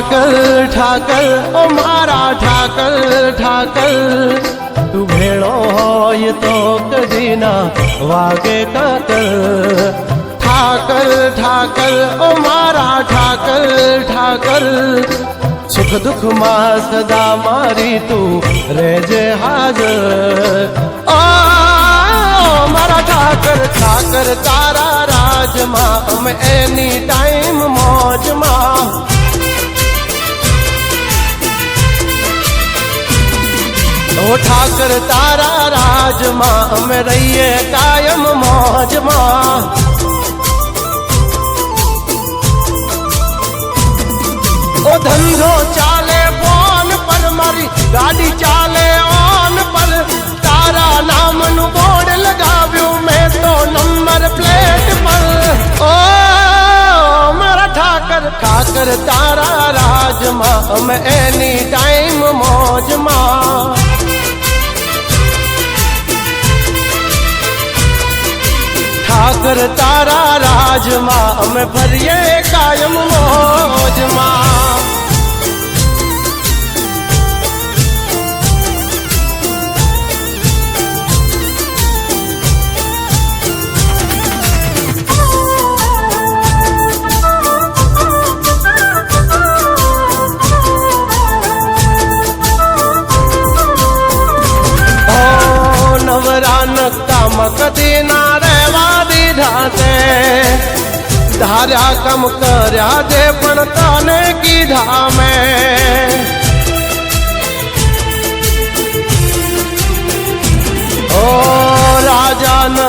ઠાકર ઠાકર ઓ મારા ઠાકર ઠાકર તું ભેળો હોય તો કદી ના વાગે કાકર ઠાકર ઠાકર ઓ મારા ઠાકર ઠાકર સુખ દુઃખ માં સદા મારી તું રહેજે હાજર ઓ મારા ઠાકર ઠાકર તારા રાજમાં અમે એની ટાઈમ મોજમાં ઓ ઠાકર તારા રાજમાં અમે રહીએ કાયમ મોજમાં ઓ ધંધો ચાલે ફોન પર મારી ગાડી ચાલે ઓન પર તારા નામનું બોર્ડ લગાવ્યું મેં તો નંબર પ્લેટ પર ઓ મારા ઠાકર ઠાકર તારા રાજમાં અમે એની ટાઈમ મોજમાં सागर तारा राजमा में भरिए कायम ओ नवरानक का मक देना धारा कम करा जे पण ताने ओ राजा न